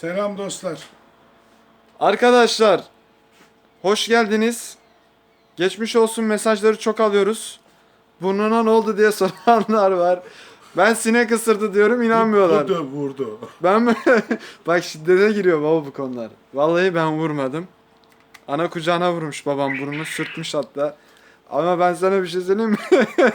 Selam dostlar. Arkadaşlar hoş geldiniz. Geçmiş olsun mesajları çok alıyoruz. Burnuna ne oldu diye soranlar var. Ben sinek ısırdı diyorum inanmıyorlar. Vurdu vurdu. Ben? Bak şiddete giriyor baba bu konular. Vallahi ben vurmadım. Ana kucağına vurmuş babam burnunu sürtmüş hatta. Ama ben sana bir şey söyleyeyim mi?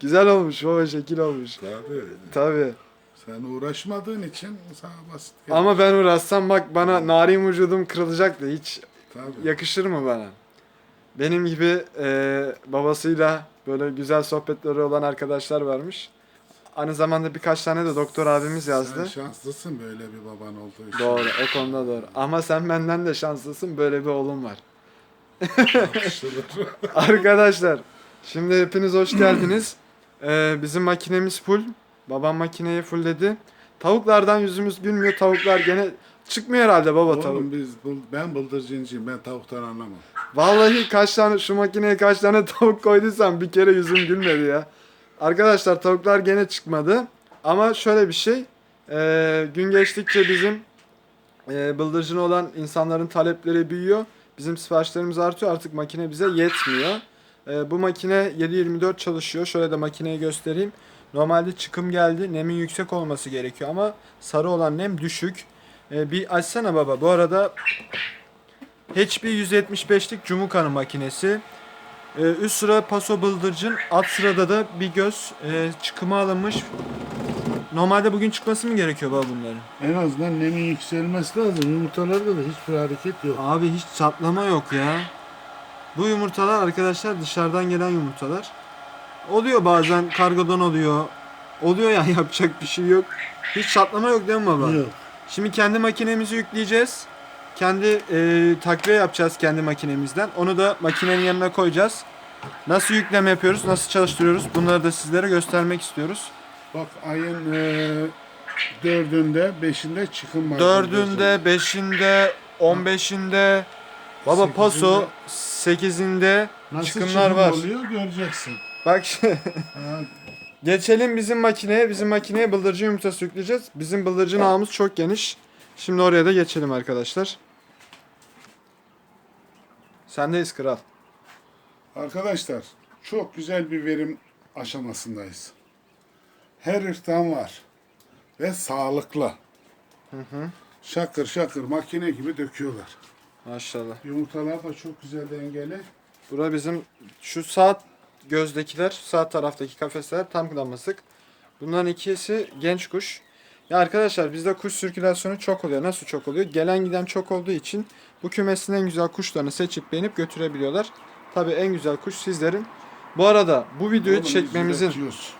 Güzel olmuş baba şekil olmuş. Tabii. Tabii. Sen uğraşmadığın için sana basit gelir. Ama ben uğraşsam bak bana narin vücudum kırılacaktı. Hiç Tabii. yakışır mı bana? Benim gibi e, babasıyla böyle güzel sohbetleri olan arkadaşlar varmış. Aynı zamanda birkaç tane de doktor abimiz yazdı. Sen şanslısın böyle bir baban olduğu için. Doğru, o konuda doğru. Ama sen benden de şanslısın, böyle bir oğlum var. Yakışılır. Arkadaşlar, şimdi hepiniz hoş geldiniz. Ee, bizim makinemiz full. Babam makineyi fullledi. Tavuklardan yüzümüz gülmüyor. Tavuklar gene çıkmıyor herhalde baba tavuk. Oğlum biz bul- ben bıldırcıncıyım. Ben tavuktan anlamam. Vallahi kaç tane şu makineye kaç tane tavuk koyduysam bir kere yüzüm gülmedi ya. Arkadaşlar tavuklar gene çıkmadı. Ama şöyle bir şey. e, gün geçtikçe bizim e, bıldırcın olan insanların talepleri büyüyor. Bizim siparişlerimiz artıyor. Artık makine bize yetmiyor. E, bu makine 7-24 çalışıyor. Şöyle de makineyi göstereyim. Normalde çıkım geldi. Nemin yüksek olması gerekiyor ama sarı olan nem düşük. E, bir açsana baba. Bu arada HP 175'lik Cumuka'nın makinesi. Ee, üst sıra paso bıldırcın, alt sırada da bir göz e, çıkımı alınmış. Normalde bugün çıkması mı gerekiyor baba bunların? En azından nemin yükselmesi lazım. Yumurtalarda da hiçbir hareket yok. Abi hiç çatlama yok ya. Bu yumurtalar arkadaşlar dışarıdan gelen yumurtalar. Oluyor bazen kargodan oluyor. Oluyor yani yapacak bir şey yok. Hiç çatlama yok değil mi baba? Yok. Şimdi kendi makinemizi yükleyeceğiz. Kendi e, takviye yapacağız kendi makinemizden. Onu da makinenin yanına koyacağız. Nasıl yükleme yapıyoruz, nasıl çalıştırıyoruz bunları da sizlere göstermek istiyoruz. Bak ayın e, dördünde, beşinde çıkım var. Dördünde, beşinde, on beşinde, baba Sekizinde. paso, sekizinde Nasıl çıkımlar çıkım var. oluyor göreceksin. Bak şimdi, geçelim bizim makineye. Bizim makineye bıldırcın yumurtası yükleyeceğiz. Bizim bıldırcın ağımız çok geniş. Şimdi oraya da geçelim arkadaşlar. Sendeyiz kral. Arkadaşlar çok güzel bir verim aşamasındayız. Her ırktan var ve sağlıklı. Şakır şakır makine gibi döküyorlar. Maşallah. Yumurtalar da çok güzel dengeli. Bura bizim şu sağ gözdekiler, sağ taraftaki kafesler tam damlasık. Bunların ikisi genç kuş. Ya arkadaşlar bizde kuş sirkülasyonu çok oluyor. Nasıl çok oluyor? Gelen giden çok olduğu için bu kümesin en güzel kuşlarını seçip beğenip götürebiliyorlar. Tabii en güzel kuş sizlerin. Bu arada bu videoyu Oğlum biz çekmemizin üretiyoruz.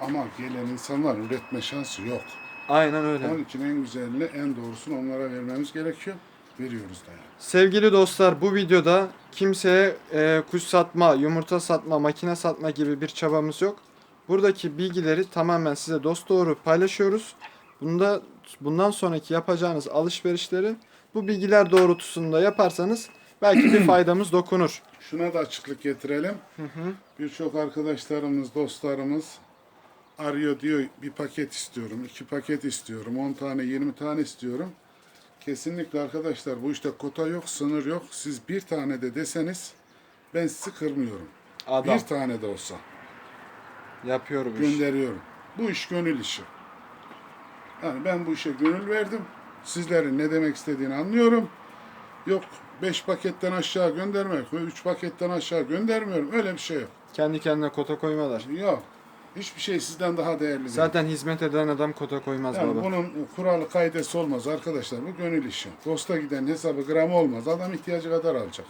Ama gelen insanlar üretme şansı yok. aynen öyle. Onun için en güzelini, en doğrusunu onlara vermemiz gerekiyor. Veriyoruz da yani. Sevgili dostlar bu videoda kimseye e, kuş satma, yumurta satma, makine satma gibi bir çabamız yok. Buradaki bilgileri tamamen size dost doğru paylaşıyoruz. Bunda bundan sonraki yapacağınız alışverişleri bu bilgiler doğrultusunda yaparsanız belki bir faydamız dokunur. Şuna da açıklık getirelim. Birçok arkadaşlarımız, dostlarımız arıyor diyor bir paket istiyorum, iki paket istiyorum, 10 tane, 20 tane istiyorum. Kesinlikle arkadaşlar bu işte kota yok, sınır yok. Siz bir tane de deseniz ben sizi kırmıyorum. Adam Bir tane de olsa yapıyor bu işi. gönderiyorum. Bu iş gönül işi. Yani ben bu işe gönül verdim. Sizlerin ne demek istediğini anlıyorum. Yok 5 paketten aşağı göndermek, 3 paketten aşağı göndermiyorum. Öyle bir şey yok. Kendi kendine kota koymalar. Yok. Hiçbir şey sizden daha değerli değil. Zaten hizmet eden adam kota koymaz yani baba. bunun kuralı kaidesi olmaz arkadaşlar. Bu gönül işi. Dosta giden hesabı gramı olmaz. Adam ihtiyacı kadar alacak.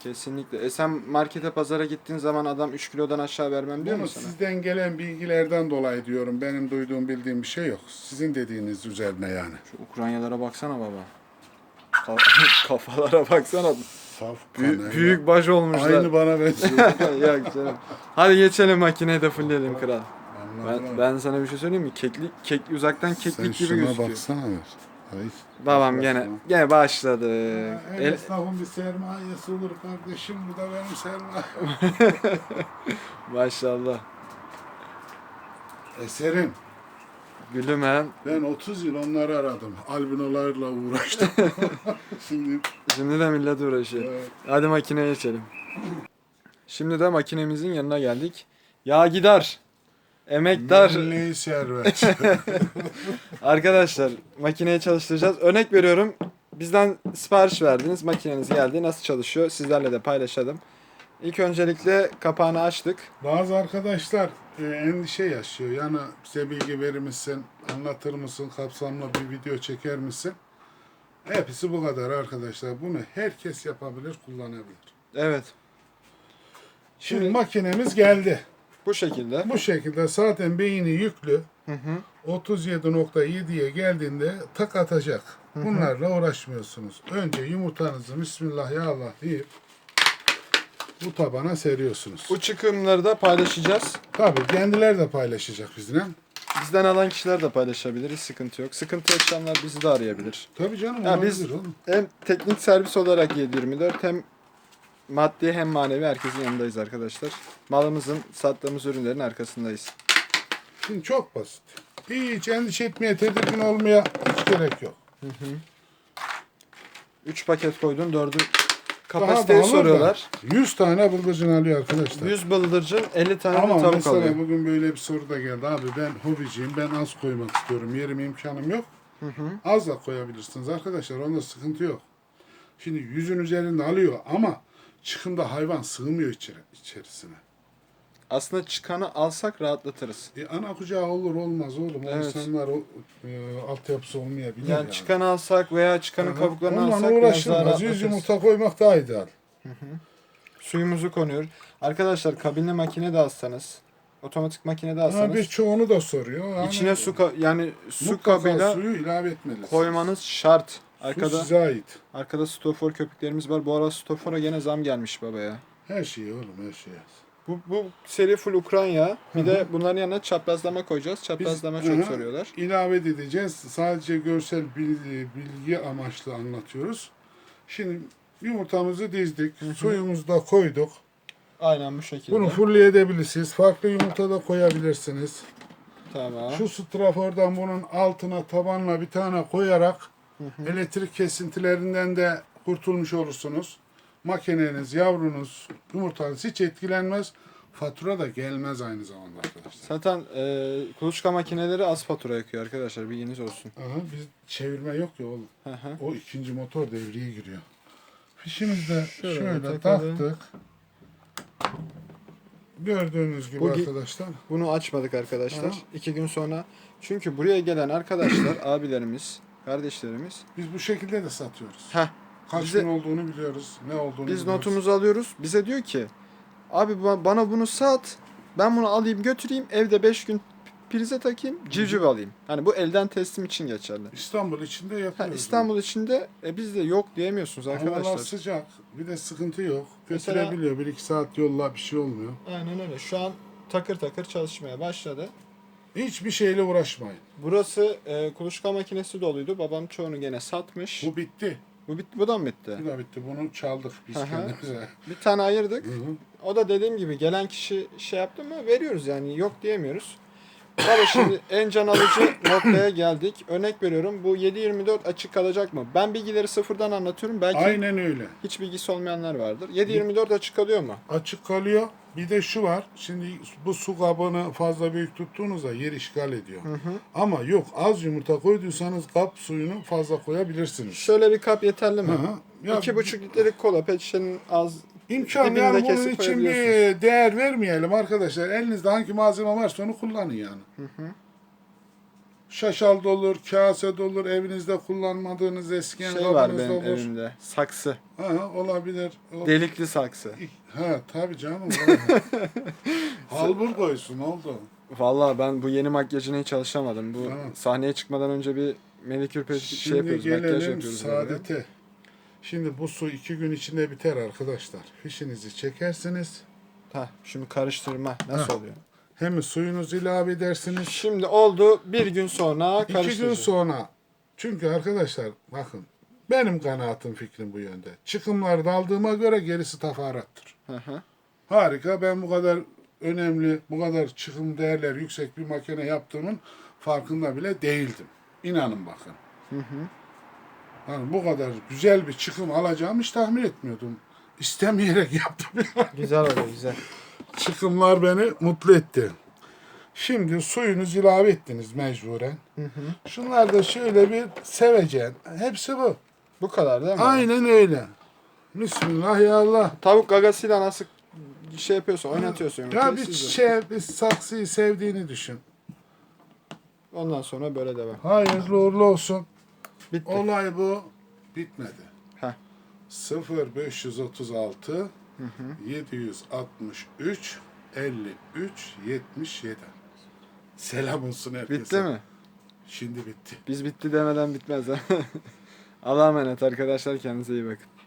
Kesinlikle. E sen markete pazara gittiğin zaman adam 3 kilodan aşağı vermem diyor Bunu mu sana? sizden gelen bilgilerden dolayı diyorum. Benim duyduğum bildiğim bir şey yok. Sizin dediğiniz üzerine yani. Şu Ukraynalara baksana baba. Ka- Kafalara baksana. Saf Büyük, kanayla. büyük baş olmuşlar. Aynı bana benziyor. Yok canım. Hadi geçelim makineyi de fullleyelim kral. Anladım Ben, abi. ben sana bir şey söyleyeyim mi? Keklik, kek, uzaktan Sen keklik gibi şuna gözüküyor. baksana ver. Ay. Babam gene gene başladı. Her El, esnafın bir sermayesi olur kardeşim. Bu da benim sermayem. maşallah. Eserim. Gülümen. Ben 30 yıl onları aradım. Albinolarla uğraştım. Şimdi Şimdi de millet uğraşıyor. e, Hadi makineye geçelim. Şimdi de makinemizin yanına geldik. Yağ gider. Emektar. milli servet. Arkadaşlar makineyi çalıştıracağız. Örnek veriyorum. Bizden sipariş verdiniz. Makineniz geldi. Nasıl çalışıyor? Sizlerle de paylaşalım. İlk öncelikle kapağını açtık. Bazı arkadaşlar e, endişe yaşıyor. Yani bize bilgi verir misin, anlatır mısın, kapsamlı bir video çeker misin? Hepsi bu kadar arkadaşlar. Bunu herkes yapabilir, kullanabilir. Evet. Şimdi, Şimdi- makinemiz geldi. Bu şekilde. Bu şekilde zaten beyni yüklü. Hı hı. 37.7'ye geldiğinde tak atacak. Bunlarla uğraşmıyorsunuz. Önce yumurtanızı Bismillah ya Allah deyip bu tabana seriyorsunuz. Bu çıkımları da paylaşacağız. Tabii kendileri de paylaşacak bizimle. Bizden alan kişiler de paylaşabilir. Hiç sıkıntı yok. Sıkıntı yaşayanlar bizi de arayabilir. Tabii canım Ya olabilir biz- oğlum. Hem teknik servis olarak 724 hem maddi hem manevi herkesin yanındayız arkadaşlar. Malımızın, sattığımız ürünlerin arkasındayız. Şimdi çok basit. Hiç endişe etmeye, tedirgin olmaya hiç gerek yok. 3 paket koydun, 4'ü Daha kapasiteyi da soruyorlar. 100 tane bıldırcın alıyor arkadaşlar. 100 bıldırcın 50 tane Ama de tavuk mesela alıyor. bugün böyle bir soru da geldi. Abi ben hobiciyim, ben az koymak istiyorum. Yerim imkanım yok. Az da koyabilirsiniz arkadaşlar. Onda sıkıntı yok. Şimdi yüzün üzerinde alıyor ama çıkımda hayvan sığmıyor içeri, içerisine. Aslında çıkanı alsak rahatlatırız. E, ana kucağı olur olmaz oğlum. O Evet. insanlar o e, altyapısı olmayabilir Yani, yani. çıkanı alsak veya çıkanın Aha. kabuklarını Onunla alsak biraz daha uğraşılmaz. Yüz rahatlatırız. yumurta koymak daha ideal. Suyumuzu konuyor. Arkadaşlar kabinli makine de alsanız, otomatik makine de Ha, alsanız birçoğunu da soruyor. Yani içine su ka- yani su mutlaka kabıyla suyu ilave etmelisiniz. koymanız şart. Su Arkada size ait. arkada stofor köpüklerimiz var. Bu ara stofora gene zam gelmiş baba ya. Her şey oğlum her şey. Bu, bu seri full Ukrayna. Bir de bunların yanına çaprazlama koyacağız. Çaprazlama çok Hı hı, soruyorlar. ilave edeceğiz. Sadece görsel bilgi, bilgi amaçlı anlatıyoruz. Şimdi yumurtamızı dizdik. Suyumuzu da koyduk. Aynen bu şekilde. Bunu fullleyebilirsiniz. Farklı yumurta da koyabilirsiniz. Tamam. Şu strafordan bunun altına tabanla bir tane koyarak elektrik kesintilerinden de kurtulmuş olursunuz. Makineniz, yavrunuz, yumurtanız hiç etkilenmez. Fatura da gelmez aynı zamanda arkadaşlar. Zaten e, kuluçka makineleri az fatura yakıyor arkadaşlar. Bilginiz olsun. Aha, biz çevirme yok ya oğlum. Hı. O ikinci motor devreye giriyor. Fişimizi de Şöyle şöyle, takalım. taktık. Gördüğünüz gibi Bu arkadaşlar. Bunu açmadık arkadaşlar. Aha. İki gün sonra. Çünkü buraya gelen arkadaşlar, abilerimiz, kardeşlerimiz. Biz bu şekilde de satıyoruz. Heh, Kaç bize- gün olduğunu biliyoruz. Ne olduğunu biz biliyoruz. notumuzu alıyoruz. Bize diyor ki abi ba- bana bunu sat. Ben bunu alayım götüreyim. Evde 5 gün prize takayım. Civciv alayım. Hani bu elden teslim için geçerli. İstanbul içinde Ha, yapıyoruz. İstanbul içinde e, biz de yok diyemiyorsunuz Havalar arkadaşlar. sıcak. Bir de sıkıntı yok. Mesela- Götürebiliyor. Bir iki saat yolla bir şey olmuyor. Aynen öyle. Şu an takır takır çalışmaya başladı. Hiçbir şeyle uğraşmayın. Burası e, kuluçka makinesi doluydu. Babam çoğunu gene satmış. Bu, Bu bitti, bu da mı bitti? Bu da bitti. Bunu çaldık biz Aha. kendimize. Bir tane ayırdık. Hı hı. O da dediğim gibi gelen kişi şey yaptı mı veriyoruz yani yok diyemiyoruz. Baba şimdi en can alıcı noktaya geldik. Örnek veriyorum bu 7.24 açık kalacak mı? Ben bilgileri sıfırdan anlatıyorum. Belki Aynen öyle. hiç bilgisi olmayanlar vardır. 7.24 açık kalıyor mu? Açık kalıyor. Bir de şu var. Şimdi bu su kabını fazla büyük tuttuğunuzda yer işgal ediyor. Ama yok az yumurta koyduysanız kap suyunu fazla koyabilirsiniz. Şöyle bir kap yeterli mi? Hı hı. Ya 2,5 litrelik kola pet şişenin az imkan yani bunun kesip için bir değer vermeyelim arkadaşlar. Elinizde hangi malzeme varsa onu kullanın yani. Şaşal da olur, kase de olur, evinizde kullanmadığınız eskiyen şey var benim olur. evimde. Saksı. Ha, olabilir. O- Delikli saksı. Ha tabii canım. Halbur koysun oldu. Vallahi ben bu yeni makyajına hiç çalışamadım. Bu Tamam. sahneye çıkmadan önce bir manikür pedikür şey Şimdi yapıyoruz, makyaj gelelim böyle. saadete. Şimdi bu su iki gün içinde biter arkadaşlar. Fişinizi çekersiniz. Heh, şunu karıştırma nasıl oluyor? Hem suyunuzu ilave edersiniz. Şimdi oldu bir gün sonra İki gün karıştıracağız. sonra. Çünkü arkadaşlar bakın benim kanaatim fikrim bu yönde. Çıkımlarda aldığıma göre gerisi tafarattır. Hı hı. Harika ben bu kadar önemli, bu kadar çıkım değerler yüksek bir makine yaptığımın farkında bile değildim. İnanın bakın. Yani bu kadar güzel bir çıkım alacağımı hiç tahmin etmiyordum. İstemeyerek yaptım. Güzel oluyor güzel. Çıkımlar beni mutlu etti. Şimdi suyunuzu ilave ettiniz mecburen. Şunlar da şöyle bir sevecen. Hepsi bu. Bu kadar değil mi? Aynen öyle. Bismillah ya Allah. Tavuk gagasıyla nasıl şey yapıyorsun, oynatıyorsun. Ya bir şey, bir saksıyı sevdiğini düşün. Ondan sonra böyle devam. Hayırlı uğurlu olsun. Bitti. Olay bu. Bitmedi. Heh. 0536 763 53 77. Selam olsun herkese. Bitti mi? Şimdi bitti. Biz bitti demeden bitmez ha. Allah'a emanet arkadaşlar kendinize iyi bakın.